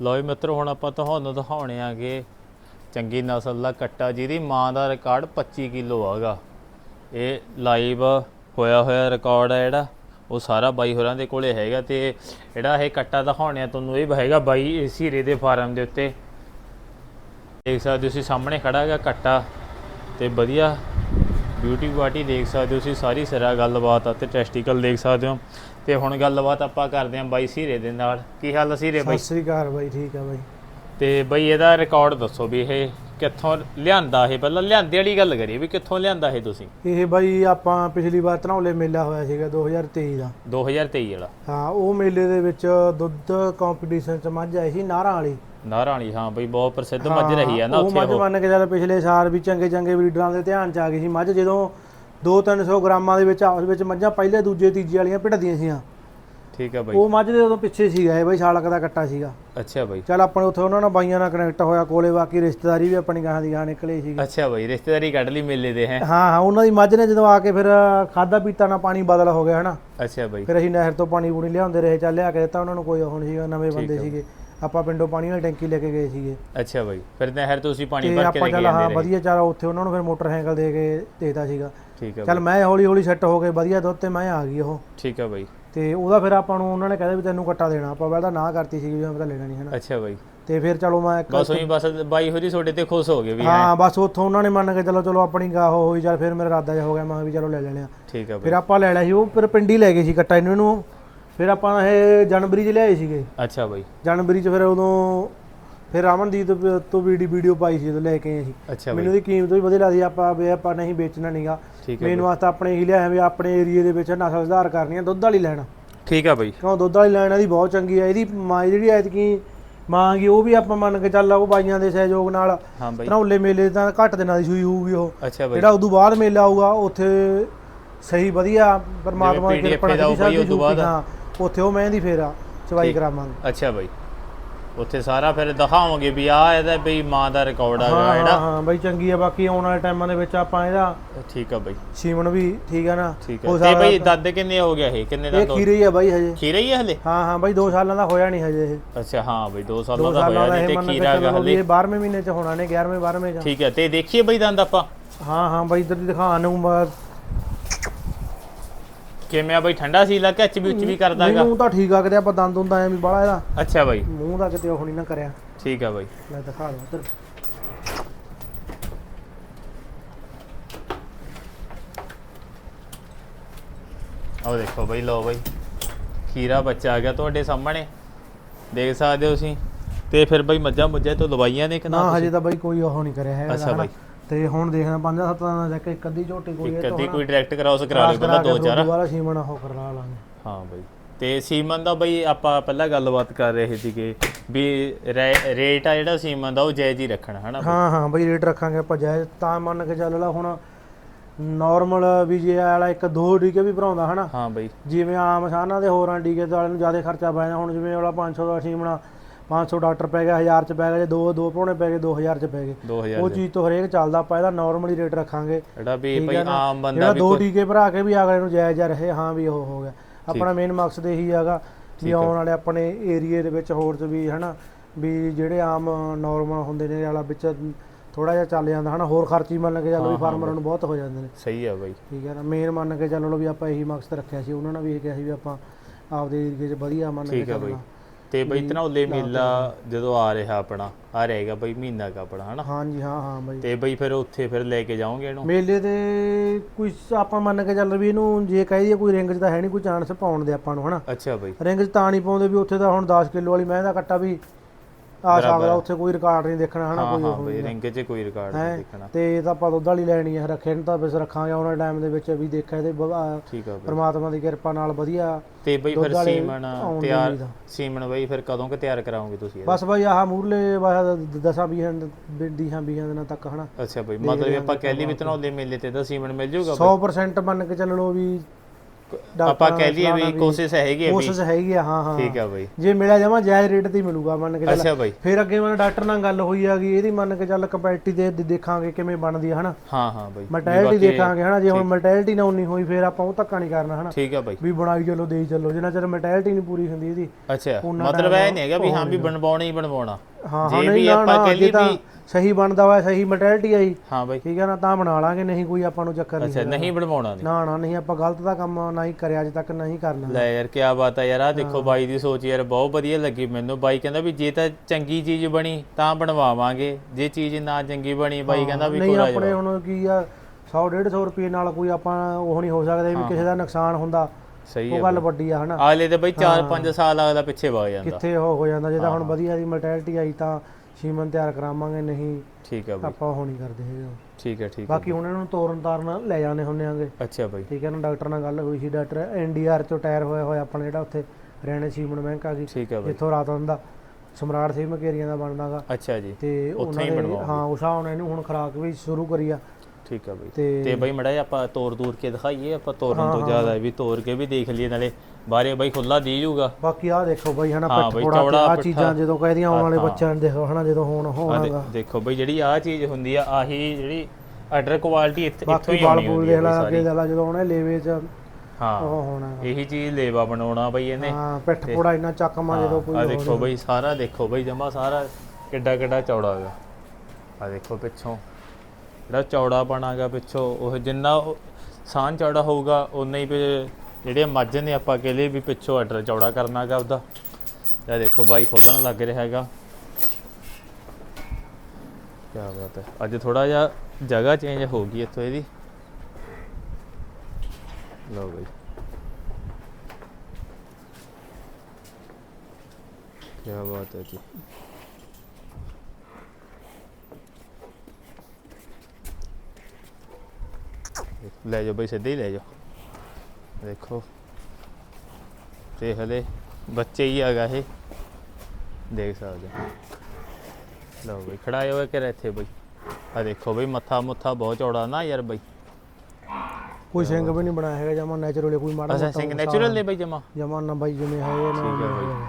ਲਓ ਜੀ ਮਿੱਤਰੋ, ਹੁਣ ਆਪਾਂ ਤੁਹਾਨੂੰ ਦਿਖਾਉਣੇ ਆਗੇ ਚੰਗੀ ਨਸਲ ਦਾ ਕੱਟਾ, ਜਿਹਦੀ ਮਾਂ ਦਾ ਰਿਕਾਰਡ 25 ਕਿਲੋ ਆਗਾ। ਇਹ ਲਾਈਵ ਹੋਇਆ ਹੋਇਆ ਰਿਕਾਰਡ ਹੈ ਜਿਹੜਾ, ਉਹ ਸਾਰਾ ਬਾਈ ਹੋਰਾਂ ਦੇ ਕੋਲੇ ਹੈਗਾ ਤੇ ਜਿਹੜਾ ਇਹ ਕੱਟਾ ਦਿਖਾਉਣੇ ਆ ਤੁਹਾਨੂੰ, ਇਹ ਹੈਗਾ ਬਾਈ ਸੀਰੇ ਦੇ ਫਾਰਮ ਦੇ ਉੱਤੇ। ਦੇਖ ਸਕਦੇ ਤੁਸੀਂ, ਸਾਹਮਣੇ ਖੜਾ ਹੈਗਾ ਕੱਟਾ ਤੇ ਵਧੀਆ ਬਿਊਟੀ ਬਾਟੀ ਦੇਖ ਸਕਦੇ ਹੋ ਤੁਸੀਂ ਸਾਰੀ ਸਿਰਾ ਗੱਲਬਾਤ ਆ ਤੇ ਟੈਸਟੀਕਲ ਦੇਖ ਸਕਦੇ ਹੋ। ਤੇ ਹੁਣ ਗੱਲਬਾਤ ਆਪਾਂ ਕਰਦੇ ਹਾਂ ਬਾਈ ਸੀਰੇ ਦੇ ਨਾਲ। ਕੀ ਹਾਲ ਆ ਸੀਰੇ ਬਾਈ? ਸਤਿ ਸ੍ਰੀ ਅਕਾਲ ਬਾਈ ਠੀਕ ਆ ਬਾਈ। ਤੇ ਬਈ ਇਹਦਾ ਰਿਕਾਰਡ ਦੱਸੋ ਵੀ ਇਹ ਕਿੱਥੋਂ ਲਿਆਂਦਾ ਇਹ? ਪਹਿਲਾਂ ਲਿਆਂਦੇ ਵਾਲੀ ਗੱਲ ਕਰੀਏ ਵੀ ਕਿੱਥੋਂ ਲਿਆਂਦਾ ਇਹ ਤੁਸੀਂ? ਇਹ ਬਾਈ ਆਪਾਂ ਪਿਛਲੀ ਵਾਰ ਧਨੌਲੇ ਮੇਲਾ ਹੋਇਆ ਸੀਗਾ 2023 ਦਾ। 2023 ਵਾਲਾ। ਹਾਂ ਉਹ ਮੇਲੇ ਦੇ ਵਿੱਚ ਦੁੱਧ ਕੰਪੀਟੀਸ਼ਨ ਚ ਮੱਝ ਆਈ ਸੀ ਨਾਰਾਂ ਵਾਲੀ। ਨਾਰਾਂ ਵਾਲੀ ਹਾਂ ਬਈ ਬਹੁਤ ਪ੍ਰਸਿੱਧ ਮੱਝ ਰਹੀ ਆ ਨਾ ਉਹ ਉੱਥੇ ਮੱਝ ਉਹ। ਮੰਨ ਕੇ ਚੱਲ ਪਿਛਲੇ ਸਾਲ ਵੀ ਚੰਗੇ ਚੰਗੇ ਬਰੀਡਰਾਂ ਦੇ ਧਿਆਨ ਚ ਆ ਗਈ ਸੀ ਮੱਝ ਜਦੋਂ 2-300 ਗ੍ਰਾਮਾਂ ਦੇ ਵਿੱਚ ਆਪਸ ਵਿੱਚ ਮੱਝਾਂ ਪਹਿਲੇ ਦੂਜੇ ਤੀਜੇ ਵਾਲੀਆਂ ਭਿੜਦੀਆਂ ਸੀਆਂ। ਠੀਕ ਆ ਬਈ। ਉਹ ਮੱਝ ਦੇ ਉਦੋਂ ਪਿੱਛੇ ਸੀਗਾ ਇਹ ਬਾਈ ਛਾਲਕ ਦਾ ਕੱਟਾ ਸੀਗਾ। ਅੱਛਾ ਬਈ। ਚੱਲ ਆਪਣੇ ਉੱਥੇ ਉਹਨਾਂ ਨਾਲ ਬਾਈਆਂ ਨਾਲ ਕਨੈਕਟ ਹੋਇਆ ਕੋਲੇ ਬਾਕੀ ਰਿਸ਼ਤੇਦਾਰੀ ਵੀ ਆਪਣੀ ਗਾਹਾਂ ਦੀ ਗਾਹਾਂ ਨਿਕਲੇ ਸੀਗੀ। ਅੱਛਾ ਬਈ ਰਿਸ਼ਤੇਦਾਰੀ ਕੱਢ ਲਈ ਮੇਲੇ ਦੇ ਹੈ? ਹਾਂ ਹਾਂ ਉਹਨਾਂ ਦੀ ਮੱਝ ਨੇ ਜਦੋਂ ਆ ਕੇ ਫਿਰ ਖਾਦਾ ਪੀਤਾ ਨਾਲ ਪਾਣੀ ਬਦਲ ਹੋ ਗਿਆ ਹਨਾ? ਅੱਛਾ ਬਈ। ਫਿਰ ਅਸੀਂ ਨਹਿਰ ਤੋਂ ਪਾਣੀ ਪੂਣੀ ਲਿਆਉਂਦੇ ਰਹੇ ਚੱਲ ਲਿਆ ਕੇ ਦਿੱਤਾ ਉਹਨਾਂ ਨੂੰ ਕੋਈ ਨਹੀਂ ਸੀਗਾ ਨਵੇਂ ਬੰਦੇ ਸੀਗੇ। ਆਪਾਂ ਪਿੰਡੋਂ ਪਾਣੀ ਵਾਲੀ ਟੈਂਕੀ ਲੈ ਕੇ ਗਏ ਸੀਗੇ। ਅੱਛਾ ਬਈ ਫਿਰ ਨਹਿਰ ਤੁਸੀਂ ਪਾਣੀ ਭਰ ਕੇ ਲੈ ਕੇ ਹਾਂ ਜਾਂਦੇ ਰਹੇ। ਵਧੀਆ ਚੱਲ ਉੱਥੇ ਉਹਨਾਂ ਨੂੰ ਫਿਰ ਮੋਟਰਸਾਈਕਲ ਦੇ ਕੇ ਦੇਤਾ ਸੀਗਾ। ਠੀਕ ਆ ਚੱਲ ਮੈਂ ਹੌਲੀ ਹੌਲੀ ਸੈੱਟ ਹੋ ਕੇ ਵਧੀਆ ਦੁੱਧ ਤੇ ਮੈਂ ਆ ਗਈ ਉਹ। ਠੀਕ ਆ ਬਈ। ਤੇ ਉਹਦਾ ਫਿਰ ਆਪਾਂ ਨੂੰ ਉਹਨਾਂ ਨੇ ਕਹਿੰਦੇ ਵੀ ਤੈਨੂੰ ਕੱਟਾ ਦੇਣਾ ਆਪਾਂ ਪਹਿਲਾਂ ਨਾ ਕਰਤੀ ਸੀ ਵੀ ਮੈਂ ਤਾਂ ਲੈਣਾ ਨਹੀਂ ਹਨਾ। ਅੱਛਾ ਬਈ। ਤੇ ਫਿਰ ਚਲੋ ਮੈਂ ਬਸ ਉਹੀ ਬਸ ਬਾਈ ਹੋਰੀ ਤੁਹਾਡੇ ਤੇ ਖੁਸ਼ ਹੋ ਗਏ ਵੀ ਹਾਂ ਬਸ ਉੱਥੋਂ ਉਹਨਾਂ ਨੇ ਮੰਨ ਕੇ ਚਲੋ ਚਲੋ ਆਪਣੀ ਗਾਹ ਹੋਈ ਚੱਲ ਫਿਰ ਮੇਰਾ ਇਰਾਦਾ ਜਿਹਾ ਹੋ ਗਿਆ ਮੈਂ ਵੀ ਚਲੋ ਲੈ ਲੈਣੇ ਆ ਠੀਕ ਆ ਬਈ। ਫਿਰ ਆਪਾਂ ਲੈ ਲਿਆ ਸੀ ਉਹ ਫਿਰ ਪਿੰਡੀ ਲੈ ਗਏ ਸੀ ਕੱਟਾ ਇਹਨਾਂ ਫਿਰ ਆਪਾਂ ਇਹ ਜਨਵਰੀ 'ਚ ਲਿਆਏ ਸੀਗੇ। ਅੱਛਾ ਬਈ। ਜਨਵਰੀ 'ਚ ਫਿਰ ਉਦੋਂ ਫਿਰ ਰਮਨਦੀਪ ਤੋਂ- ਤੋਂ ਵੀਡੀ ਵੀਡੀਓ ਪਾਈ ਸੀ ਜਦੋਂ ਲੈ ਕੇ ਆਏ ਸੀ। ਮੈਨੂੰ ਉਹਦੀ ਕੀਮਤ ਵੀ ਵਧੀਆ ਲੱਗਦੀ ਆਪਾਂ ਵੀ ਆਪਾਂ ਨਹੀਂ ਵੇਚਣਾ ਨਹੀਂਗਾ ਮੇਨ ਵਾਸਤੇ ਆਪਣੇ ਹੀ ਲਿਆਏ ਵੀ ਆਪਣੇ ਏਰੀਏ ਦੇ ਵਿੱਚ ਨਸਲ ਸੁਧਾਰ ਕਰਨੀ ਆ ਦੁੱਧ ਵਾਲੀ ਲੈਣਾ। ਠੀਕ ਆ ਬਈ। ਕਿਉਂ ਦੁੱਧ ਵਾਲੀ ਲੈਣ ਇਹਦੀ ਬਹੁਤ ਚੰਗੀ ਆ ਇਹਦੀ ਮਾਂ ਜਿਹੜੀ ਐਤਕੀ ਮਾਂ ਗੀ ਉਹ ਵੀ ਆਪਾਂ ਮੰਨ ਕੇ ਚੱਲ ਉਹ ਬਾਈਆਂ ਦੇ ਸਹਿਯੋਗ ਨਾਲ ਹਾਂ ਧਨੌਲੇ ਮੇਲੇ ਤਾਂ ਘੱਟ ਦਿਨਾਂ ਦੀ ਸੂਈ ਹੋਊਗੀ ਉਹ। ਜਿਹੜਾ ਉਦੋਂ ਬਾਅਦ ਮੇਲਾ ਆਊਗਾ ਉੱਥੇ ਸਹੀ ਵਧੀਆ ਪਰਮਾਤਮਾ ਦੀ ਕਿਰਪਾ ਦਾ ਨਾਲ ਉਦੋਂ ਬਾਅਦ। ਹਾਂ ਉੱਥੇ ਉਹ ਮਹਿੰਦੀ ਫੇਰਾ ਚਵਾਈ ਕਰਾਵਾਂਗੇ ਅੱਛਾ ਬਈ। ਉੱਥੇ ਸਾਰਾ ਫਿਰ ਦਿਖਾਵਾਂਗੇ ਵੀ ਆ ਇਹਦਾ ਬਈ ਮਾਂ ਦਾ ਰਿਕਾਰਡ ਆਗਾ ਹਾਂ ਜਿਹੜਾ ਹਾਂ ਬਈ ਚੰਗੀ ਆ ਬਾਕੀ ਆਉਣ ਵਾਲੇ ਟਾਈਮਾਂ ਦੇ ਵਿੱਚ ਆਪਾਂ ਇਹਦਾ ਠੀਕ ਆ ਬਈ। ਸੀਮਨ ਵੀ ਠੀਕ ਆ ਨਾ ਠੀਕ ਹੋ ਆ ਤੇ ਸਕਦਾ ਬਈ ਦੱਦ ਕਿੰਨੇ ਹੋ ਗਿਆ ਇਹ? ਕਿੰਨੇ ਦਾ ਇਹ ਖੀਰੇ ਹੀ ਆ ਬਾਈ ਹਜੇ। ਖੀਰਾ ਹੀ ਹੈ ਹਲੇ? ਹਾਂ ਹਾਂ ਬਾਈ 2 ਸਾਲਾਂ ਦਾ ਹੋਇਆ ਨਹੀਂ ਹਜੇ ਇਹ। ਅੱਛਾ ਹਾਂ ਬਈ 2 ਸਾਲਾਂ 2 ਦਾ ਸਾਲਾਂ ਹੋਇਆ ਦਾ ਨਹੀਂ ਇਹ ਤੇ ਮੰਨ ਕੇ ਖੀਰਾ ਗਾ ਚੱਲੋ ਵੀ ਹਲੇ ਇਹ 12ਵੇਂ ਮਹੀਨੇ ਚ ਹੋਣਾ ਨੇ 11ਵੇਂ 12ਵੇਂ ਚ। ਠੀਕ ਹੈ ਤੇ ਦੇਖੀਏ ਬਈ ਦੰਦ ਆਪਾਂ। ਹਾਂ ਹਾਂ ਬਾਈ ਇਧਰ ਦੀ ਦਿਖਾ ਨੂੰ ਬਸ ਕਿਵੇਂ ਆ ਬਈ? ਠੰਡਾ ਸੀ ਲੱਗਾ ਚ ਵੀ ਉੱਚ ਵੀ ਕਰਦਾਗਾ? ਮੂੰਹ ਤਾਂ ਠੀਕ ਆ ਕਿਤੇ ਆਪਾਂ ਦੰਦ ਹੁੰਦਾ ਐ ਵੀ ਬਾਲਾ ਇਹਦਾ। ਅੱਛਾ ਬਈ। ਮੂੰਹ ਦਾ ਕਿਤੇ ਉਹ ਨਹੀਂ ਨਾ ਕਰਿਆ। ਠੀਕ ਆ ਬਈ। ਲੈ ਦਿਖਾ ਦਵਾਂ ਇੱਧਰ ਆਓ ਦੇਖੋ ਬਈ ਲਓ ਬਈ। ਖੀਰਾ ਬੱਚਾ ਆ ਗਿਆ ਤੁਹਾਡੇ ਸਾਹਮਣੇ। ਦੇਖ ਸਕਦੇ ਹੋ ਤੁਸੀਂ। ਤੇ ਫਿਰ ਬਈ ਮੱਝਾਂ ਮੁੱਝਾਂ ਤੋਂ ਦਵਾਈਆਂ ਨੇ ਕਿ ਨਾ ਨਾ ਹਜੇ ਤਾਂ ਬਾਈ ਕੋਈ ਉਹ ਨਹੀਂ ਕਰਿਆ ਹੈਗਾ ਅੱਛਾ ਹਨਾ। ਬਾਈ। ਤੇ ਹੁਣ ਦੇਖਣਾ ਪੰਜਾਂ ਸੱਤਾਂ ਦਾ ਜਾ ਕੇ ਇੱਕ ਅੱਧੀ ਝੋਟੀ ਕੋਈ ਇੱਕ ਅੱਧੀ ਕੋਈ ਡਾਇਰੈਕਟ ਕਰਾਉਸ ਕਰਾ ਲਿਓ ਬੰਦਾ ਦੋ ਚਾਰ। ਦੁਬਾਰਾ ਸੀਮਨ ਉਹ ਕਰਵਾ ਲਾਂਗੇ। ਹਾਂ ਬਈ। ਤੇ ਸੀਮਨ ਦਾ ਬਈ ਆਪਾਂ ਪਹਿਲਾਂ ਗੱਲਬਾਤ ਕਰ ਰਹੇ ਸੀਗੇ ਵੀ ਰੈ- ਰੇਟ ਆ ਜਿਹੜਾ ਸੀਮਨ ਦਾ ਉਹ ਜਾਇਜ਼ ਹੀ ਰੱਖਣਾ ਹਨਾ ਬਈ? ਹਾਂ ਹਾਂ ਬਈ ਰੇਟ ਰੱਖਾਂਗੇ ਆਪਾਂ ਜਾਇਜ਼। ਤਾਂ ਮੰਨ ਕੇ ਚੱਲ ਲਾ ਹੁਣ ਨਾਰਮਲ ਵੀ ਜੇ ਵਾਲਾ ਇੱਕ ਦੋ ਡੀਕੇ ਵੀ ਭਰਾਉਂਦਾ ਹਨਾ? ਹਾਂ ਬਈ। ਜਿਵੇਂ ਆਮ ਸਾਨਾਂ ਦੇ ਹੋਰਾਂ ਡੀਕੇ ਵਾਲੇ ਨੂੰ ਜ਼ਿਆਦਾ ਖਰਚਾ ਪੈ ਜਾਂਦਾ। ਹੁਣ ਜਿਵੇਂ ਵਾਲਾ 500 ਦਾ ਸੀਮਣਾ 500 ਡਾਕਟਰ ਪੈ ਗਿਆ 1000 ਚ ਪੈ ਗਿਆ ਜੇ ਦੋ ਦੋ ਪਾਉਣੇ ਪੈ ਗਏ 2000 ਚ ਪੈ ਗਏ। 2000 ਉਹ ਚੀਜ਼ ਤੋਂ ਹਰੇਕ ਚੱਲਦਾ ਆਪਾਂ ਇਹਦਾ ਨਾਰਮਲੀ ਰੇਟ ਰੱਖਾਂਗੇ। ਜਿਹੜਾ ਵੀ ਨਾ? ਆਮ ਬੰਦਾ ਜਿਹੜਾ ਦੋ ਟੀਕੇ ਭਰਾ ਕੇ ਵੀ ਅਗਲੇ ਨੂੰ ਜਾਇਜ਼ ਜਾ ਰਹੇ ਹਾਂ ਵੀ ਉਹ ਹੋ ਗਿਆ। ਆਪਣਾ ਮੇਨ ਮਕਸਦ ਇਹੀ ਹੈਗਾ ਵੀ ਆਉਣ ਵਾਲੇ ਆਪਣੇ ਏਰੀਏ ਦੇ ਵਿੱਚ ਹੋਰ ਵੀ ਹਨਾ ਵੀ ਜਿਹੜੇ ਆਮ ਨਾਰਮਲ ਹੁੰਦੇ ਨੇ ਵਾਲਾ ਵਿੱਚ ਥੋੜਾ ਜਿਹਾ ਚੱਲ ਜਾਂਦਾ ਹਨਾ ਹੋਰ ਖਰਚੀ ਮੰਨ ਕੇ ਚੱਲੋ ਵੀ ਫਾਰਮਰਾਂ ਨੂੰ ਬਹੁਤ ਹੋ ਜਾਂਦੇ ਨੇ। ਸਹੀ ਆ ਬਈ। ਠੀਕ ਹੈ ਨਾ? ਮੇਨ ਮੰਨ ਕੇ ਚੱਲੋ ਵੀ ਆਪਾਂ ਇਹੀ ਮਕਸਦ ਰੱਖਿਆ ਸੀ ਉਹਨਾਂ ਨੇ ਵੀ ਇਹ ਕਿਹਾ ਸੀ ਵੀ ਆਪਾਂ ਆਪਦੇ ਏਰੀਏ 'ਚ ਵਧੀਆ ਮੰਨ ਕੇ ਠੀਕ ਆ ਬਈ। ਚੱਲਣਾ ਤੇ ਬਈ ਧਨੌਲੇ ਮੇਲਾ ਜਦੋਂ ਆ ਰਿਹਾ ਆਪਣਾ ਆ ਰਹੇਗਾ ਬਈ ਮਹੀਨਾ ਕਾ ਆਪਣਾ ਹਨਾ? ਹਾਂਜੀ ਹਾਂ ਹਾਂ ਬਈ। ਤੇ ਬਈ ਫਿਰ ਉੱਥੇ ਫਿਰ ਲੈ ਕੇ ਜਾਓਗੇ ਇਹਨੂੰ? ਮੇਲੇ ਤੇ ਕੋਈ ਆਪਾਂ ਮੰਨ ਕੇ ਚੱਲ ਵੀ ਇਹਨੂੰ ਜੇ ਕਹਿ ਦਈਏ ਕੋਈ ਰਿੰਗ 'ਚ ਤਾਂ ਹੈ ਨਹੀਂ ਕੋਈ ਚਾਂਸ ਪਾਉਣ ਦੇ ਆਪਾਂ ਨੂੰ ਹਨਾ? ਅੱਛਾ ਬਈ। ਰਿੰਗ 'ਚ ਤਾਂ ਨਹੀਂ ਪਾਉਂਦੇ ਵੀ ਉੱਥੇ ਤਾਂ ਹੁਣ 10 ਕਿਲੋ ਵਾਲੀ ਮੈਂ ਦਾ ਕੱਟਾ ਵੀ ਆ ਸਕਦਾ ਉੱਥੇ ਕੋਈ ਰਿਕਾਰਡ ਨਹੀਂ ਦੇਖਣਾ ਹਨਾ ਕੋਈ ਹਾਂ ਬਈ ਰਿੰਗ 'ਚ ਕੋਈ ਰਿਕਾਰਡ ਨਹੀਂ ਦੇਖਣਾ ਤੇ ਇਹ ਤਾਂ ਆਪਾਂ ਦੁੱਧ ਵਾਲੀ ਲੈਣੀ ਹੈ ਰੱਖੇ ਨੂੰ ਤਾਂ ਬਸ ਰੱਖਾਂਗੇ ਉਹਨਾਂ ਟਾਈਮ ਦੇ ਵਿੱਚ ਵੀ ਦੇਖਿਆ ਬਈ ਪ੍ਰਮਾਤਮਾ ਦੀ ਕਿਰਪਾ ਨਾਲ ਵਧੀਆ ਤੇ ਬਈ ਫਿਰ ਸੀਮਨ ਤਿਆਰ। ਸੀਮਨ ਬਈ ਫਿਰ ਕਦੋਂ ਕਿ ਤਿਆਰ ਕਰਾਓਗੇ ਤੁਸੀਂ? ਬਸ ਬਾਈ ਆਹ ਮੂਰਲੇ ਦਸਾਂ ਵੀਹਾਂ ਵੀਹਾਂ ਵੀਹਾਂ ਦਿਨਾਂ ਤੱਕ ਹਨਾ ਅੱਛਾ ਬਈ ਮਤਲਬ ਆਪਾਂ ਕਹਿ ਲਈ ਵੀ ਧਨੌਲੇ ਮੇਲੇ ਤੇ ਤਾਂ ਸੀਮਨ ਮਿਲ ਜਾਊਗਾ ਬਈ? 100% ਮੰਨ ਕੇ ਚੱਲ ਲਓ ਵੀ ਆਪਾਂ ਕਹਿ ਲਈਏ ਵੀ ਕੋਸ਼ਿਸ਼ ਹੈਗੀ ਹੈ ਵੀ। ਕੋਸ਼ਿਸ਼ ਹੈਗੀ ਆ ਹਾਂ ਹਾਂ ਠੀਕ ਆ ਬਾਈ। ਜੇ ਮਿਲਿਆ ਜਾਵਾਂ ਜਾਇਜ਼ ਰੇਟ ਤੇ ਮਿਲੂਗਾ ਮੰਨ ਕੇ ਚੱਲ। ਅੱਛਾ ਬਾਈ। ਫਿਰ ਅੱਗੇ ਮੈਂ ਡਾਕਟਰ ਨਾਲ ਗੱਲ ਹੋਈ ਹੈਗੀ ਇਹਦੀ ਮੰਨ ਕੇ ਚੱਲ ਕੰਪੈਟਿਟੀ ਦੇ ਦੇਖਾਂਗੇ ਕਿਵੇਂ ਬਣਦੀ ਹੈ ਹਨਾ। ਹਾਂ ਹਾਂ ਬਾਈ। ਮਰਟੈਲਿਟੀ ਦੇਖਾਂਗੇ ਹਨਾ ਜੇ ਹੁਣ ਮਰਟੈਲਿਟੀ ਨਾ ਉਨੀ ਹੋਈ ਫਿਰ ਆਪਾਂ ਉਹ ਧੱਕਾ ਨਹੀਂ ਕਰਨਾ ਹਨਾ। ਠੀਕ ਆ ਬਾਈ। ਵੀ ਬਣਾਈ ਚੱਲੋ ਦੇਈ ਚੱਲੋ ਜਿੰਨਾ ਚਿਰ ਮਰਟੈਲਿਟੀ ਨਹੀਂ ਪੂਰੀ ਹੁੰਦੀ ਇਹਦੀ। ਅੱਛਾ ਮਤਲਬ ਇਹ ਨਹੀਂ ਹੈਗਾ ਵੀ ਹਾਂ ਵੀ ਬਣਵਾਉਣਾ ਹੀ ਬਣਵਾਉਣਾ। ਹਾਂ ਜੇ ਹਾਂ ਵੀ ਨਹੀਂ ਨਾ ਆਪਾਂ ਨਾ ਤਾਂ ਵੀ ਸਹੀ ਬਣਦਾ ਵਾ ਸਹੀ ਮਰਟੈਲਿਟੀ ਆਈ ਹਾਂ ਬਾਈ। ਠੀਕ ਹੈ ਨਾ ਤਾਂ ਬਣਾ ਲਾਂਗੇ ਨਹੀਂ ਕੋਈ ਆਪਾਂ ਨੂੰ ਚੱਕਰ ਨਹੀਂ ਅੱਛਾ ਨਹੀਂ ਬਣਵਾਉਣਾ ਨਹੀਂ। ਨਾ ਨਾ ਨਹੀਂ ਆਪਾਂ ਗਲਤ ਦਾ ਕੰਮ ਨਹੀਂ ਕਰਿਆ ਅਜੇ ਤੱਕ ਨਹੀਂ ਕਰਨਾ। ਲੈ ਯਾਰ ਕੀ ਬਾਤ ਆ ਯਾਰ ਆ ਦੇਖੋ ਬਾਈ ਦੀ ਸੋਚ ਯਾਰ ਬਹੁਤ ਵਧੀਆ ਲੱਗੀ ਮੈਨੂੰ। ਬਾਈ ਕਹਿੰਦਾ ਵੀ ਜੇ ਤਾਂ ਚੰਗੀ ਚੀਜ਼ ਬਣੀ ਤਾਂ ਬਣਵਾਵਾਂਗੇ। ਜੇ ਚੀਜ਼ ਨਾ ਚੰਗੀ ਬਣੀ ਬਾਈ ਕਹਿੰਦਾ ਵੀ ਨਹੀਂ ਕੋਰਾ ਆਪਣੇ ਹੁਣ ਕੀ ਆ 100 150 ਰੁਪਏ ਨਾਲ ਕੋਈ ਆਪਾਂ ਉਹ ਨਹੀਂ ਹੋ ਸਕਦਾ ਵੀ ਕਿਸੇ ਦਾ ਨੁਕਸਾਨ ਹੁੰਦਾ। ਸਹੀ ਉਹ ਹੈ ਗੱਲ ਵੱਡੀ ਆ ਹਨਾ? ਆਲੇ ਤੇ ਬਾਈ 4-5 ਸਾਲ ਅਗਲਾ ਪਿੱਛੇ ਵਗ ਜਾਂਦਾ। ਕਿੱਥੇ ਉਹ ਹੋ ਜਾਂਦਾ ਜੇ ਤਾਂ ਹੁਣ ਵਧੀਆ ਦੀ ਮਰਟੈਲਿਟੀ ਆਈ ਤਾਂ ਸ਼ੀਮਨ ਤਿਆਰ ਕਰਾਵਾਂਗੇ ਨਹੀਂ ਠੀਕ ਆ ਬਾਈ। ਆਪਾਂ ਉਹ ਨਹੀਂ ਕਰਦੇ ਹੈਗੇ ਠੀਕ ਹੈ ਠੀਕ ਹੈ ਬਾਕੀ ਹੁਣ ਇਹਨਾਂ ਨੂੰ ਤੋਰਨ ਤਾਰਨ ਲੈ ਜਾਣੇ ਹੁੰਨੇ ਆਂਗੇ। ਅੱਛਾ ਬਾਈ। ਠੀਕ ਹੈ ਨਾ ਡਾਕਟਰ ਨਾਲ ਗੱਲ ਹੋਈ ਸੀ ਡਾਕਟਰ ਐਨਡੀਆਰ ਤੋਂ ਟਾਇਰ ਹੋਇਆ ਹੋਇਆ ਆਪਣਾ ਜਿਹੜਾ ਉੱਥੇ ਹਰਿਆਣੇ ਸੀਮਨ ਬੈਂਕ ਆ ਗਈ ਠੀਕ ਹੈ ਬਾਈ। ਜਿੱਥੋਂ ਰਾਤਨ ਦਾ ਸਮਰਾਟ ਸਿੰਘ ਮਕੇਰੀਆਂ ਦਾ ਬਣਦਾਗਾ। ਅੱਛਾ ਜੀ। ਤੇ ਉਹਨਾਂ ਹੀ ਨੇ। ਹਾਂ ਉਸ਼ਾ ਉਹਨਾਂ ਇਹਨੂੰ ਹੁਣ ਖਰਾਕ ਵੀ ਸ਼ੁਰੂ ਕਰੀ ਆ। ਠੀਕ ਆ ਬਾਈ। ਤੇ ਤੇ ਬਾਈ ਮੜਾ ਆਪਾਂ ਤੋੜ ਦੂਰ ਕੇ ਦਿਖਾਈਏ ਆਪਾਂ ਤੋੜਨ ਤੋਂ ਜ਼ਿਆਦਾ ਵੀ ਤੋੜ ਕੇ ਵੀ ਦੇਖ ਲਈਏ ਨਾਲੇ ਬਾਰੇ ਬਾਈ ਖੁੱਲਾ ਦੀ ਜੂਗਾ। ਬਾਕੀ ਆਹ ਦੇਖੋ ਬਈ ਹਨਾ ਹਾਂ ਬਈ, ਥੋੜਾ ਆ। ਚੀਜ਼ਾਂ ਜਦੋਂ ਕਹਦੀਆਂ ਆਉਣ ਵਾਲੇ ਹਾਂ। ਬੱਚਿਆਂ ਨੂੰ ਦੇਖੋ ਹਨਾ ਜਦੋਂ ਹੋਣ ਆ ਹੋਣਾਗਾ। ਦੇਖੋ ਬਈ ਜਿਹੜੀ ਆ ਚੀਜ਼ ਹੁੰਦੀ ਆ ਆਹੀ ਜਿਹੜੀ ਆਰਡਰ ਕੁਆਲਿਟੀ ਇੱਥੇ ਇੱਥੋਂ ਬਾਕੀ ਹੀ ਬਾਲ ਆਉਣੀ ਬੂਲ ਹੁੰਦੀ ਦੇਖ ਆ ਲਾ ਬਈ ਅੱਗੇ ਸਾਰੀ ਦੇਖ ਲਾ ਜਦੋਂ ਉਹਨੇ ਲੇਵੇ ਚ ਹਾਂ। ਉਹ ਹੋਣਾ। ਇਹੀ ਚੀਜ਼ ਲੇਵਾ ਬਣਾਉਣਾ ਬਈ ਇਹਨੇ। ਹਾਂ ਪਿੱਠ ਪੋੜਾ ਇੰਨਾ ਚੱਕਮਾ ਜਦੋਂ ਕੋਈ ਆ ਹੋ ਦੇਖੋ ਬਈ ਸਾਰਾ ਦੇਖੋ ਬਈ ਜਮਾ ਸਾਰਾ ਕਿੱਡਾ ਕਿੱਡਾ ਚੌੜਾ ਹੈਗਾ ਆ ਦੇਖੋ ਪਿੱਛੋਂ। ਜਿਹੜਾ ਚੌੜਾ ਬਣਾਗਾ ਪਿੱਛੋਂ, ਉਹ ਜਿੰਨਾ ਉਹ ਚੌੜਾ ਹੋਊਗਾ ਉਨਾ ਹੀ ਜਿਹੜੇ ਮੱਝ ਨੇ ਆਪਾਂ ਲਈ ਵੀ ਪਿੱਛੋਂ ਆਰਡਰ ਚੌੜਾ ਕਰਨਾਗਾ ਉਹਦਾ ਇਹ ਦੇਖੋ ਬਾਈ ਖੋਲਣ ਲੱਗ ਰਿਹਾ ਹੈਗਾ। ਕੀ ਬਾਤ ਹੈ। ਅੱਜ ਥੋੜਾ ਜਿਹਾ ਜਗ੍ਹਾ ਚੇਂਜ ਹੋ ਗਈ ਇੱਥੋਂ ਇਹਦੀ। ਲਓ ਬਈ। ਕੀ ਬਾਤ ਹੈ ਜੀ। ਲੈ ਜਾਓ ਬਈ ਸਿੱਧੇ ਹੀ ਲੈ ਜਾਓ। ਦੇਖੋ ਤੇ ਹਲੇ ਬੱਚੇ ਹੀ ਹੈਗਾ ਇਹ। ਦੇਖ ਸਕਦੇ। ਲਓ ਬਈ ਖੜਾਏ ਹੋਏ ਕਿ ਇੱਥੇ ਬਈ। ਆ ਦੇਖੋ ਬਈ ਮੱਥਾ ਮੁੱਥਾ ਬਹੁਤ ਚੌੜਾ ਨਾ ਯਾਰ ਬਈ। ਕੋਈ ਸਿੰਘ ਵੀ ਨਹੀਂ ਬਣਾਇਆ ਹੈਗਾ ਜਮਾ ਨੈਚੁਰਲੀ ਕੋਈ ਮਾੜਾ ਅੱਛਾ ਸਿੰਘ ਨੈਚੁਰਲ ਨੇ ਬਈ ਜਮਾ? ਜਮਾ ਨਾ ਬਾਈ ਜਿਵੇਂ ਨੇ ਠੀਕ ਹੈ ਬਈ।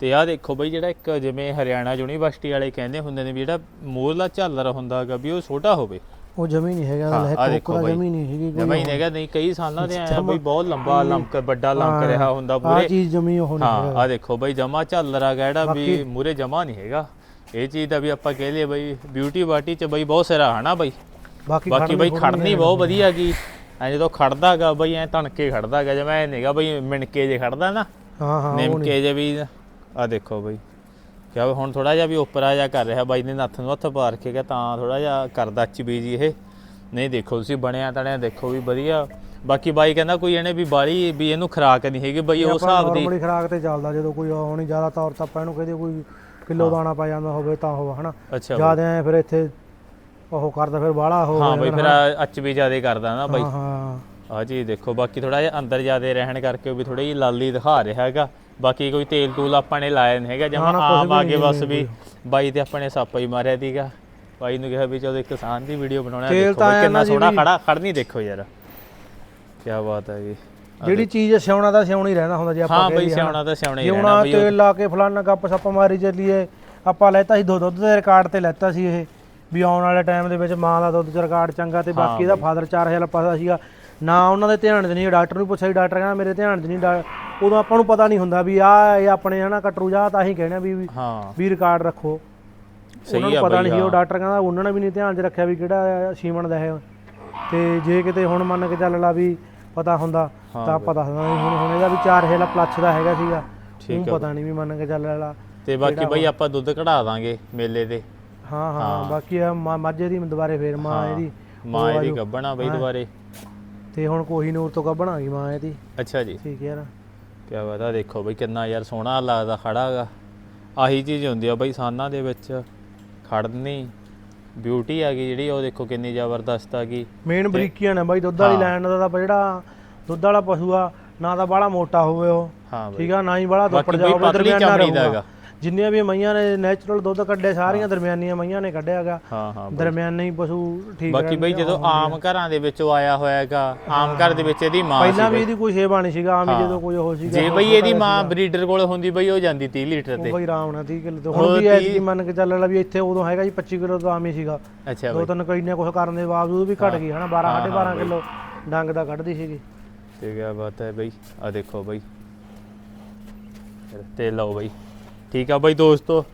ਤੇ ਆਹ ਦੇਖੋ ਬਈ ਜਿਹੜਾ ਇੱਕ ਜਿਵੇਂ ਹਰਿਆਣਾ ਯੂਨੀਵਰਸਿਟੀ ਵਾਲੇ ਕਹਿੰਦੇ ਹੁੰਦੇ ਨੇ ਵੀ ਜਿਹੜਾ ਮੂਰਲਾ ਝਾਲਰ ਹੁੰਦਾ ਹੈਗਾ ਵੀ ਉਹ ਛੋਟਾ ਹੋਵੇ। ਉਹ ਜਮੀ ਨਹੀਂ ਹੈਗਾ ਹਾਂ, ਲੈ ਆਹ ਦੇਖੋ ਬਾਈ। ਜਮੀ ਨਹੀਂ ਹੈਗੀ ਜਮਾ ਹੀ ਨਹੀਂਗਾ ਨਹੀਂ ਕਈ ਸਾਲਾਂ ਦੇ ਆਇਆ ਬਈ ਬਹੁਤ ਲੰਬਾ ਲੰਕ ਵੱਡਾ ਲੰਕ ਰਿਹਾ ਹੁੰਦਾ ਆ ਪੂਰੇ ਚੀਜ਼ ਜਮੀ ਉਹ ਨਹੀਂ ਹਾਂ ਹੈਗਾ। ਆ ਦੇਖੋ ਬਈ ਜਮਾ ਝਾਲਰ ਆ ਜਿਹੜਾ ਵੀ ਬਾਕੀ- ਮੂਰੇ ਜਮਾ ਨਹੀਂ ਹੈਗਾ। ਇਹ ਚੀਜ਼ ਦਾ ਵੀ ਆਪਾਂ ਕਹਿ ਲਈਏ ਬਈ ਬਿਊਟੀ ਬਾਟੀ ਚ ਬਈ ਬਹੁਤ ਸਿਰਾ ਹਨਾ ਬਈ। ਬਾਕੀ ਬਾਕੀ ਬਈ ਖੜਨੀ ਬਹੁਤ ਵਧੀਆ ਗਈ ਐ ਜਦੋਂ ਖੜਦਾਗਾ ਬਈ ਐ ਤਣਕੇ ਖੜਦਾਗਾ ਜਿਵੇਂ ਐ ਨਹੀਂਗਾ ਬਈ ਮਿਣਕੇ ਜੇ ਖੜਦਾ ਨਾ। ਹਾਂ ਹਾਂ ਉਹ ਨਹੀਂ ਨਿਮਕੇ ਜੇ ਵੀ ਆ ਦੇਖੋ ਬਈ। ਕਿਆ ਹੁਣ ਥੋੜਾ ਜਿਹਾ ਵੀ ਉੱਪਰਾ ਜਿਹਾ ਕਰ ਰਿਹਾ ਬਾਈ ਨੇ ਨੱਥ ਨੂੰ ਹੱਥ ਪਾ ਰੱਖੇਗਾ ਤਾਂ ਥੋੜਾ ਜਿਹਾ ਕਰਦਾ ਚਬੀ ਜੀ ਇਹ। ਨਹੀਂ ਦੇਖੋ ਤੁਸੀਂ ਬਣਿਆ ਤਣਿਆ ਦੇਖੋ ਵੀ ਵਧੀਆ। ਬਾਕੀ ਬਾਈ ਕਹਿੰਦਾ ਕੋਈ ਇਹਨੇ ਵੀ ਬਾਲੀ ਵੀ ਇਹਨੂੰ ਖਰਾਕ ਨਹੀਂ ਹੈਗੀ ਬਈ ਉਹ ਹਿਸਾਬ ਦੀ ਨਾਰਮਲੀ ਖਰਾਕ ਤੇ ਚੱਲਦਾ ਜਦੋਂ ਕੋਈ ਨਹੀਂ ਜ਼ਿਆਦਾ ਤੌਰ ਤਾਂ ਆਪਾਂ ਇਹਨੂੰ ਕਹਦੇ ਕੋਈ ਕਿਲੋ ਦਾਣਾ ਪਾ ਜਾਂਦਾ ਹੋਵੇ ਤਾਂ ਉਹ ਹਨਾ। ਜ਼ਿਆਦਾ ਐ ਫਿਰ ਇੱਥੇ ਉਹ ਕਰਦਾ ਫਿਰ ਬਾਹਲਾ ਹੋ ਹਾਂ ਬਈ ਫਿਰ ਅੱਚ ਵੀ ਜ਼ਿਆਦਾ ਕਰਦਾ ਨਾ ਬਾਈ। ਹਾਂ ਹਾਂ। ਆ ਜੀ ਦੇਖੋ ਬਾਕੀ ਥੋੜਾ ਜਿਹਾ ਅੰਦਰ ਜਿਆਦੇ ਰਹਿਣ ਕਰਕੇ ਵੀ ਥੋੜੀ ਜਿਹੀ ਲਾਲੀ ਦਿਖਾ ਰਿਹਾ ਹੈਗਾ। ਬਾਕੀ ਕੋਈ ਤੇਲ ਤੂਲ ਆਪਾਂ ਨੇ ਲਾਇਆ ਨਹੀਂ ਹੈਗਾ ਜਮਾ ਆਮ ਆ ਕੇ ਬਸ ਵੀ ਬਾਈ ਤੇ ਆਪਣੇ ਸੱਪ ਹੀ ਮਾਰਿਆ ਸੀਗਾ। ਬਾਈ ਨੂੰ ਕਿਹਾ ਵੀ ਚਲੋ ਇੱਕ ਕਿਸਾਨ ਦੀ ਵੀਡੀਓ ਬਣਾਉਣਾ ਦੇਖੋ ਕਿੰਨਾ ਸੋਹਣਾ ਖੜਾ ਖੜਨੀ ਦੇਖੋ ਯਾਰ। ਕੀ ਬਾਤ ਹੈ ਜੀ। ਜਿਹੜੀ ਚੀਜ਼ ਸਿਉਣਾ ਦਾ ਸਿਉਣਾ ਹੀ ਰਹਿੰਦਾ ਹੁੰਦਾ ਜੇ ਆਪਾਂ ਹਾਂ ਬਈ। ਸਿਆਉਣਾ ਤਾਂ ਸਿਆਉਣਾ ਹੀ ਰਹਿਣਾ ਬਈ ਤੇਲ ਲਾ ਕੇ ਫਲਾਨਾ ਗੱਪ ਸੱਪ ਮਾਰੀ ਚੱਲੀਏ ਆਪਾਂ ਲੈਤਾ ਸੀ ਦੋ ਦੁੱਧ ਦੇ ਰਿਕਾਰਡ ਤੇ ਲੈਤਾ ਸੀ ਇਹ ਵੀ ਆਉਣ ਵਾਲੇ ਟਾਈਮ ਦੇ ਵਿੱਚ ਮਾਂ ਦਾ ਦੁੱਧ ਚ ਰਿਕਾਰਡ ਚੰਗਾ ਤੇ ਬਾਕੀ ਇਹਦਾ ਫਾਦਰ 4000 ਪਾਸਾ ਸੀਗਾ। ਨਾ ਉਹਨਾਂ ਦੇ ਧਿਆਨ 'ਚ ਨਹੀਂ ਡਾਕਟਰ ਨੂੰ ਪੁੱਛਿਆ ਡਾਕਟਰ ਕਹਿੰਦਾ ਮੇਰੇ ਧਿਆਨ 'ਚ ਨਹੀਂ ਉਦੋਂ ਆਪਾਂ ਨੂੰ ਪਤਾ ਨਹੀਂ ਹੁੰਦਾ ਵੀ ਆ ਇਹ ਆਪਣੇ ਹਨਾ ਕਟਰੂ ਜਾ ਤਾਂ ਹੀ ਕਹਿਣਾ ਵੀ ਵੀ- ਹਾਂ। ਵੀ ਰਿਕਾਰਡ ਰੱਖੋ। ਸਹੀ ਆ ਪਤਾ ਨਹੀਂ ਉਹ। ਡਾਕਟਰ ਕਹਿੰਦਾ ਉਹਨਾਂ ਨੇ ਵੀ ਨਹੀਂ ਧਿਆਨ 'ਚ ਰੱਖਿਆ ਵੀ ਕਿਹੜਾ ਸੀਮਨ ਦਾ ਹੈ ਤੇ ਜੇ ਕਿਤੇ ਹੁਣ ਮੰਨ ਕੇ ਚੱਲ ਲਾ ਵੀ ਪਤਾ ਹੁੰਦਾ ਤਾਂ ਪਤਾ ਹੁੰਦਾ ਵੀ ਹੁਣ ਹੁਣ ਇਹਦਾ ਵੀ 4000 ਪਲੱਛ ਦਾ ਹੈਗਾ ਸੀਗਾ। ਠੀਕ ਪਤਾ ਨਹੀਂ ਵੀ ਮੰਨ ਕੇ ਚੱਲ ਲਾ ਤੇ ਬਾਕੀ ਬਈ ਆਪਾਂ ਦੁੱਧ ਕਢਾ ਦਾਂਗੇ ਮੇਲੇ ਤੇ। ਹਾਂ ਹਾਂ ਬਾਕੀ ਆ ਮਾਝੇ ਦੀ ਦੁਬਾਰੇ ਫੇਰ ਮਾਂ ਇਹਦੀ। ਮਾਂ ਇਹਦੀ ਗੱਬਣਾ ਬਈ ਦੁਬਾਰੇ। ਤੇ ਹੁਣ ਕੋਹੀਨੂਰ ਤੋਂ ਗੱਭਣਾ ਗਈ ਮਾਂ ਇਹਦੀ। ਅੱਛਾ ਜੀ। ਠੀਕ ਹੈ ਨਾ ਕੀ ਬਾਤ ਆ ਦੇਖੋ ਬਈ ਕਿੰਨਾ ਯਾਰ ਸੋਹਣਾ ਲੱਗਦਾ ਖੜਾ ਹੈਗਾ ਆਹੀ ਚੀਜ਼ ਹੁੰਦੀ ਆ ਬਈ ਸਾਨਾਂ ਦੇ ਵਿੱਚ ਖੜਨੀ। ਬਿਊਟੀ ਆ ਗਈ ਜਿਹੜੀ ਉਹ ਦੇਖੋ ਕਿੰਨੀ ਜ਼ਬਰਦਸਤ ਆ ਗਈ ਮੇਨ ਬਰੀਕੀਆਂ ਨੇ ਬਾਈ ਦੁੱਧ ਵਾਲੀ ਲੈਣ ਦਾ ਤਾਂ ਜਿਹੜਾ ਦੁੱਧ ਵਾਲਾ ਪਸ਼ੂ ਆ ਨਾ ਤਾਂ ਬਾਹਲਾ ਮੋਟਾ ਹੋਵੇ ਉਹ। ਹਾਂ ਬਈ। ਠੀਕ ਆ ਨਾ ਹੀ ਬਾਹਲਾ ਦੁੱਪੜ ਬਾਕੀ ਜਾ ਬਈ ਹੋਵੇ ਪਤਲੀ ਦਰਮਿਆਨਾ ਰਹੂਗਾ। ਹੈਗਾ। ਜਿੰਨੀਆਂ ਵੀ ਮਈਆਂ ਨੇ ਨੈਚੁਰਲ ਦੁੱਧ ਕੱਢਿਆ ਸਾਰੀਆਂ ਦਰਮਿਆਨੀਆਂ ਮਈਆਂ ਨੇ ਕੱਢਿਆਗਾ ਹਾਂ ਹਾਂ ਦਰਮਿਆਨੇ ਹੀ ਪਸ਼ੂ ਠੀਕ ਬਾਕੀ ਬਈ ਜਦੋਂ ਆਮ ਘਰਾਂ ਦੇ ਵਿੱਚੋਂ ਆਇਆ ਹੋਇਆ ਹੈਗਾ ਆਮ ਘਰ ਦੇ ਵਿੱਚ ਇਹਦੀ ਮਾਂ ਪਹਿਲਾਂ ਵੀ ਇਹਦੀ ਕੋਈ ਸੇਵਾ ਨਹੀਂ ਸੀਗਾ ਆਮ। ਜਦੋਂ ਕੋਈ ਉਹ ਸੀਗਾ ਜੇ ਬਈ ਇਹਦੀ ਮਾਂ ਬਰੀਡਰ ਕੋਲ ਹੁੰਦੀ ਬਈ ਉਹ ਜਾਂਦੀ 30 ਲੀਟਰ ਤੇ। ਬਈ ਆਰਾਮ ਨਾਲ 30 ਕਿਲੋ ਤੇ। ਹੁਣ ਵੀ ਐਤਕੀ ਮੰਨ ਕੇ ਚੱਲ ਲਾ ਵੀ ਇੱਥੇ ਉਦੋਂ ਹੈਗਾ ਜੀ 25 ਕਿਲੋ ਦਾ ਆਮ ਹੀ ਸੀਗਾ। ਅੱਛਾ ਦੋ ਤਿੰਨ ਕਈ ਨੇ ਕੁਝ ਕਰਨ ਦੇ ਬਾਵਜੂਦ ਵੀ ਘਟ ਗਈ ਹਨਾ 12 ਹਾਂ, 12.5 ਹਾਂ ਕਿਲੋ ਡੰਗ ਦਾ ਕੱਢਦੀ ਸੀਗੀ। ਤੇ ਕਿਆ ਬਾਤ ਹੈ ਬਈ ਆ ਦੇਖੋ ਬਈ। ਤੇ ਲਓ ਬਈ। ਠੀਕ ਆ ਬਾਈ ਦੋਸਤੋ।